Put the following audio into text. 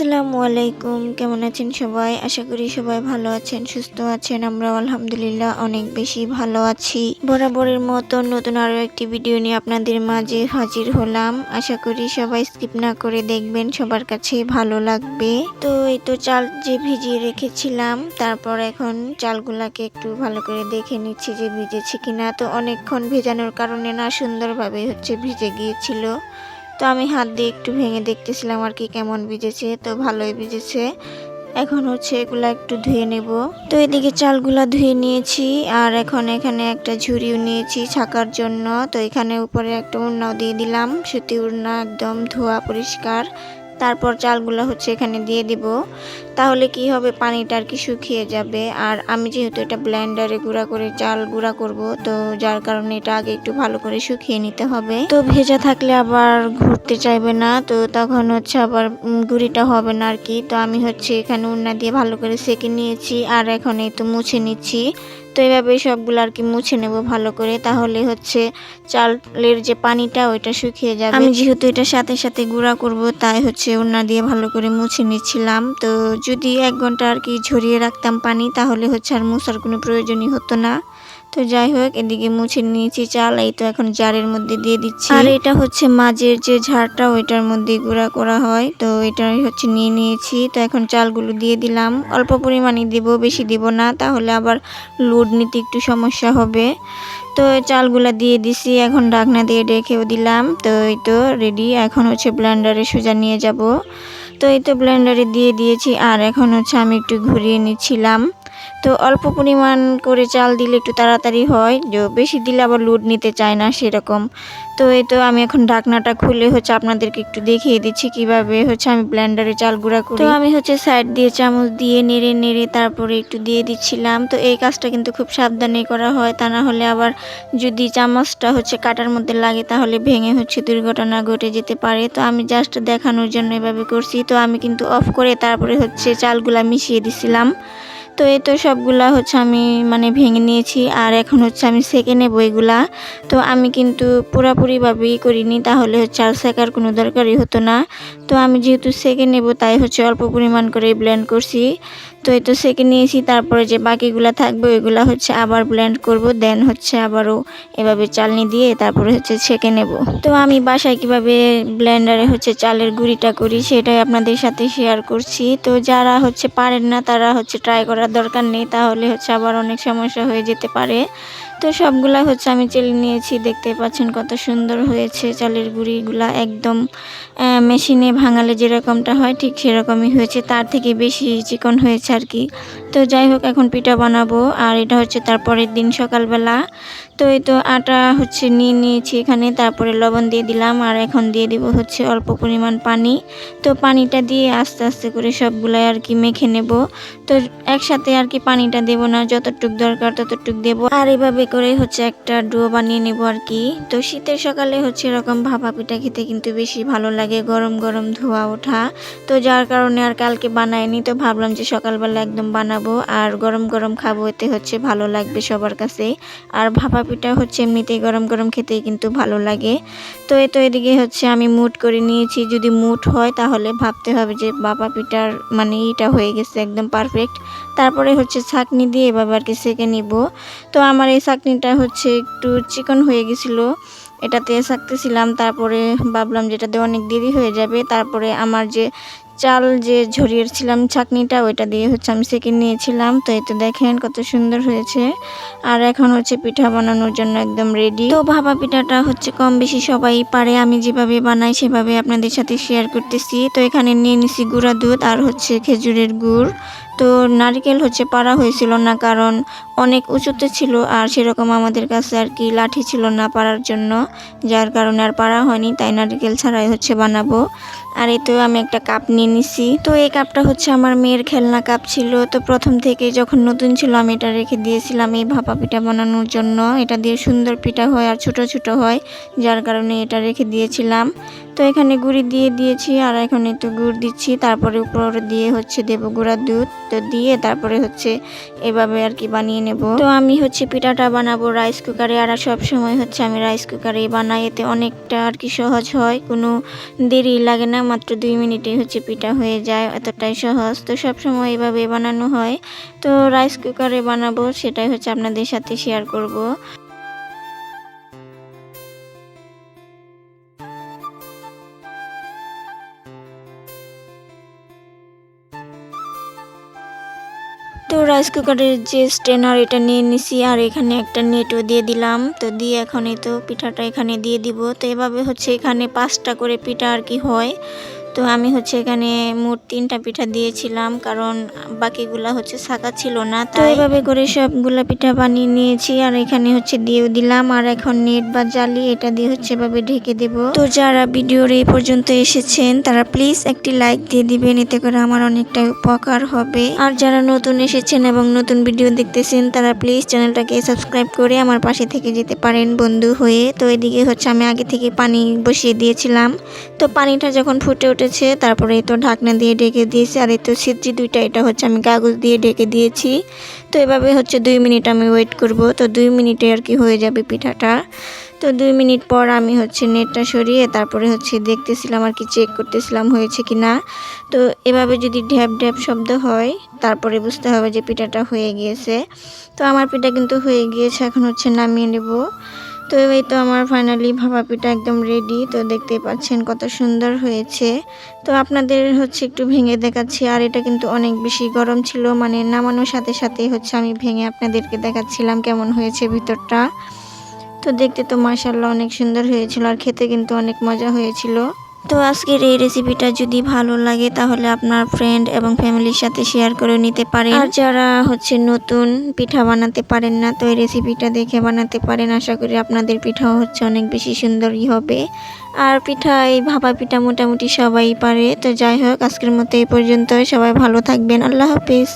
আসসালামু আলাইকুম। কেমন আছেন সবাই? আশা করি সবাই ভালো আছেন, সুস্থ আছেন। আমরা আলহামদুলিল্লাহ অনেক বেশি ভালো আছি। বরাবরের মতো নতুন আরও একটি ভিডিও নিয়ে আপনাদের মাঝে হাজির হলাম। আশা করি সবাই স্কিপ না করে দেখবেন, সবার কাছে ভালো লাগবে। তো এই তো চাল যে ভিজিয়ে রেখেছিলাম, তারপর এখন চালগুলাকে একটু ভালো করে দেখে নিচ্ছি যে ভিজেছে কিনা। তো অনেকক্ষণ ভেজানোর কারণে না সুন্দরভাবে হচ্ছে ভিজে গিয়েছিল। তো আমি হাত দিয়ে একটু ভেঙে দেখতেছিলাম আর কি কেমন ভিজেছে, তো ভালোই ভিজেছে। এখন হচ্ছে এগুলো একটু ধুয়ে নেব। তো এদিকে চালগুলা ধুয়ে নিয়েছি, আর এখন এখানে একটা ঝুড়িও নিয়েছি ছাকার জন্য। তো এখানে উপরে একটা উড়নাও দিয়ে দিলাম সুতি উড়না একদম ধোয়া পরিষ্কার। তারপর চালগুলো হচ্ছে এখানে দিয়ে দিব। তাহলে কি হবে? পানিটা আর কি শুকিয়ে যাবে। আর আমি যেহেতু এটা ব্লেন্ডারে গুঁড়া করে, চাল গুঁড়া করব, তো যার কারণে এটা আগে একটু ভালো করে শুকিয়ে নিতে হবে। তো ভেজা থাকলে আবার ঘুরতে চাইবে না, তো তখন হচ্ছে আবার গুঁড়িটা হবে না আর কি। তো আমি হচ্ছে এখানে উন্না দিয়ে ভালো করে সেকে নিয়েছি, আর এখন এই তো মুছে নিচ্ছি। তো এইভাবে সবগুলো আর কি মুছে নেব ভালো করে, তাহলে হচ্ছে চালের যে পানিটা, ওইটা শুকিয়ে যাবে। আমি যেহেতু এটা সাথে সাথে গুঁড়া করব, তাই হচ্ছে উন্না দিয়ে ভালো করে মুছে নিচ্ছিলাম। তো যদি এক ঘণ্টা আর কি ঝরিয়ে রাখতাম পানি, তাহলে হচ্ছে আর মুছার কোনো প্রয়োজনই হতো না। তো যাই হোক, এদিকে মুছে নিয়েছি চাল, এই তো এখন জারের মধ্যে দিয়ে দিচ্ছি। আর এটা হচ্ছে মাঝের যে ঝাড়টা, ওইটার মধ্যে গুঁড়া করা হয়। তো এটাই হচ্ছে নিয়ে নিয়েছি। তো এখন চালগুলো দিয়ে দিলাম। অল্প পরিমাণে দিব, বেশি দিব না। তাহলে আবার লোড নিতে একটু সমস্যা হবে। তো চালগুলা দিয়ে দিছি, এখন ঢাকনা দিয়ে রেখেও দিলাম। তো এই তো রেডি, এখন হচ্ছে ব্লেন্ডারে সোজা নিয়ে যাব। তো এই তো ব্লেন্ডারে দিয়ে দিয়েছি। আর এখন হচ্ছে আমি একটু ঘুরিয়ে নিচ্ছিলাম। তো অল্প পরিমাণ করে চাল দিলে একটু তাড়াতাড়ি হয়। যে বেশি দিলে আবার লুড নিতে চায় না সেরকম। তো এই তো আমি এখন ঢাকনাটা খুলে হচ্ছে আপনাদেরকে একটু দেখিয়ে দিচ্ছি কীভাবে হচ্ছে আমি ব্লেন্ডারে চাল গুঁড়া করি। তো আমি হচ্ছে সাইড দিয়ে চামচ দিয়ে নেড়ে নেড়ে তারপরে একটু দিয়ে দিচ্ছিলাম। তো এই কাজটা কিন্তু খুব সাবধানে করা হয় তা না হলে আবার যদি চামচটা হচ্ছে কাটার মধ্যে লাগে তাহলে ভেঙে হচ্ছে দুর্ঘটনা ঘটে যেতে পারে। তো আমি জাস্ট দেখানোর জন্য এভাবে করছি। তো আমি কিন্তু অফ করে তারপরে হচ্ছে চালগুলা মিশিয়ে দিছিলাম। তো এই তো সবগুলা হচ্ছে আমি মানে ভেঙে নিয়েছি, আর এখন হচ্ছে আমি সেঁকে নেব এগুলা। তো আমি কিন্তু পুরাপুরিভাবেই করিনি, তাহলে হচ্ছে আর সেকার কোনো দরকারই হতো না। তো আমি যেহেতু সেঁকে নেব, তাই হচ্ছে অল্প পরিমাণ করে ব্লেন্ড করছি। তো তো সেকে নিয়েছি, তারপরে যে বাকিগুলো থাকবে ওইগুলো হচ্ছে আবার ব্লেন্ড করব দেন হচ্ছে আবারও এভাবে চালনি দিয়ে তারপরে হচ্ছে ছেঁকে নেব। তো আমি বাসায় কীভাবে ব্লেন্ডারে হচ্ছে চালের গুঁড়িটা করি সেটাই আপনাদের সাথে শেয়ার করছি। তো যারা হচ্ছে পারেন না, তারা হচ্ছে ট্রাই করার দরকার নেই, তাহলে হচ্ছে আবার অনেক সমস্যা হয়ে যেতে পারে। তো সবগুলা হচ্ছে আমি চেলে নিয়েছি দেখতে পাচ্ছেন কত সুন্দর হয়েছে চালের গুঁড়িগুলা একদম মেশিনে ভাঙালে যেরকমটা হয় ঠিক সেরকমই হয়েছে, তার থেকে বেশি চিকন হয়েছে আর কি। তো যাই হোক, এখন পিঠা বানাবো, আর এটা হচ্ছে তারপরের দিন সকালবেলা। তো এই তো আটা হচ্ছে নিয়ে নিয়েছি এখানে, তারপরে লবণ দিয়ে দিলাম আর এখন দিয়ে দিব হচ্ছে অল্প পরিমাণ পানি। তো পানিটা দিয়ে আস্তে আস্তে করে সবগুলাই আর কি মেখে নেব। তো একসাথে আর কি পানিটা দেব না, যতটুক দরকার ততটুক দেব। আর এভাবে করে হচ্ছে একটা ডো বানিয়ে নেব আর কি। তো শীতের সকালে হচ্ছে এরকম ভাপা পিঠা খেতে কিন্তু বেশি ভালো লাগে, গরম গরম ধোয়া ওঠা। তো যার কারণে আর কালকে বানায়নি তো ভাবলাম যে সকালবেলা একদম বানাবো। আর গরম গরম খাব, এতে হচ্ছে ভালো লাগবে সবার কাছে। আর ভাপা পিঠা হচ্ছে এমনিতেই গরম গরম খেতেই কিন্তু ভালো লাগে। তো এ তো এদিকে হচ্ছে আমি মুট করে নিয়েছি। যদি মুট হয় তাহলে ভাবতে হবে যে বাবা পিঠার মানে ইটা হয়ে গেছে একদম পারফেক্ট তারপরে হচ্ছে ছাকনি দিয়ে এভাবে আর কি সেঁকে নিব। তো আমার এই ছাকনিটা হচ্ছে একটু চিকন হয়ে গেছিল। এটাতে ছাকতেছিলাম, তারপরে ভাবলাম যেটাতে অনেক দেরি হয়ে যাবে, তারপরে আমার যে চাল যে ঝরিয়েছিলাম ছাকনিটা ওইটা দিয়ে হচ্ছে আমি সেকে নিয়েছিলাম। তো এই তো দেখেন কত সুন্দর হয়েছে। আর এখন হচ্ছে পিঠা বানানোর জন্য একদম রেডি তো ভাপা পিঠাটা হচ্ছে কম বেশি সবাই পারে। আমি যেভাবে বানাই সেভাবে আপনাদের সাথে শেয়ার করতেছি। তো এখানে নিয়ে নিছি গুঁড়া দুধ আর হচ্ছে খেজুরের গুড়। তো নারকেল হচ্ছে পাড়া হয়েছিল না, কারণ অনেক উঁচুতে ছিল আর সেরকম আমাদের কাছে আর কি লাঠি ছিল না পাড়ার জন্য। যার কারণে আর পাড়া হয়নি, তাই নারকেল ছাড়াই হচ্ছে বানাবো। আর তো আমি একটা কাপ নিয়ে নিছি। তো এই কাপটা হচ্ছে আমার মেয়ের খেলনা কাপ ছিল। তো প্রথম থেকে যখন নতুন ছিল, আমি এটা রেখে দিয়েছিলাম এই ভাপা পিঠা বানানোর জন্য। এটা দিয়ে সুন্দর পিঠা হয় আর ছোট ছোট হয়, যার কারণে এটা রেখে দিয়েছিলাম। তো এখানে গুড়ি দিয়ে দিয়েছি আর এখন একটু গুড় দিচ্ছি। তারপরে উপর দিয়ে হচ্ছে দেবো দুধ। তো দিয়ে তারপরে হচ্ছে এভাবে আর কি বানিয়ে নেব। তো আমি হচ্ছে পিঠাটা বানাবো রাইস কুকারে আর সব সময় হচ্ছে আমি রাইস কুকারে বানাই, এতে অনেকটা আর কি সহজ হয়। কোনো দেরি লাগে না, মাত্র দুই মিনিটে হচ্ছে পিঠা হয়ে যায়, এতটাই সহজ। তো সব সময় এভাবে বানানো হয়। তো রাইস কুকারে বানাবো, সেটাই হচ্ছে আপনাদের সাথে শেয়ার করব। তো রাইস কুকারের যে স্ট্রেনার এটা নিয়ে নিছি আর এখানে একটা নেটও দিয়ে দিলাম। তো দিয়ে এখন তো পিঠাটা এখানে দিয়ে দিব। তো এভাবে হচ্ছে এখানে পাঁচটা করে পিঠা আর কি হয়। তো আমি হচ্ছে এখানে মোট তিনটা পিঠা দিয়েছিলাম কারণ বাকিগুলা হচ্ছে ছাকা ছিল না তো এভাবে করে সবগুলা পিঠা বানিয়ে নিয়েছি আর এখানে হচ্ছে দিয়েও দিলাম আর এখন নেট বা জালি এটা দিয়ে হচ্ছে এভাবে ঢেকে দেব। তো যারা ভিডিওর এই পর্যন্ত এসেছেন তারা প্লিজ একটি লাইক দিয়ে দিবেন এতে করে আমার অনেকটা উপকার হবে। আর যারা নতুন এসেছেন এবং নতুন ভিডিও দেখতেছেন তারা প্লিজ চ্যানেলটাকে সাবস্ক্রাইব করে আমার পাশে থেকে যেতে পারেন বন্ধু হয়ে। তো এদিকে হচ্ছে আমি আগে থেকে পানি বসিয়ে দিয়েছিলাম। তো পানিটা যখন ফুটে উঠেছে তারপরে এই তো ঢাকনা দিয়ে ঢেকে দিয়েছি, আর এই তো সিদ্ধি দুইটা, এটা হচ্ছে আমি কাগজ দিয়ে ঢেকে দিয়েছি। তো এভাবে হচ্ছে দুই মিনিট আমি ওয়েট করব, তো দুই মিনিটে আর কি হয়ে যাবে পিঠাটা। তো দুই মিনিট পর আমি হচ্ছে নেটটা সরিয়ে তারপরে হচ্ছে দেখতেছিলাম আর কি চেক করতেছিলাম হয়েছে কি না তো এভাবে যদি ঢ্যাপ ঢ্যাপ শব্দ হয়, তারপরে বুঝতে হবে যে পিঠাটা হয়ে গিয়েছে। তো আমার পিঠা কিন্তু হয়ে গিয়েছে, এখন হচ্ছে নামিয়ে নেব। তো এই তো আমার ফাইনালি ভাপা পিঠা একদম রেডি তো দেখতে পাচ্ছেন কত সুন্দর হয়েছে। তো আপনাদের হচ্ছে একটু ভেঙে দেখাচ্ছি, আর এটা কিন্তু অনেক বেশি গরম ছিল মানে নামানোর সাথে সাথে হচ্ছে আমি ভেঙে আপনাদেরকে দেখাচ্ছিলাম কেমন হয়েছে ভিতরটা। তো দেখতে তো মাসাল্লাহ অনেক সুন্দর হয়েছিল, আর খেতে কিন্তু অনেক মজা হয়েছিল। তো আজকের এই রেসিপিটা যদি ভালো লাগে, তাহলে আপনার ফ্রেন্ড এবং ফ্যামিলির সাথে শেয়ার করে নিতে পারেন। আর যারা হচ্ছে নতুন পিঠা বানাতে পারেন না, তো এই রেসিপিটা দেখে বানাতে পারেন। আশা করি আপনাদের পিঠাও হচ্ছে অনেক বেশি সুন্দরই হবে। আর পিঠা, এই ভাপা পিঠা মোটামুটি সবাই পারে। তো যাই হোক, আজকের মতো এই পর্যন্ত সবাই ভালো থাকবেন। আল্লাহ হাফিজ।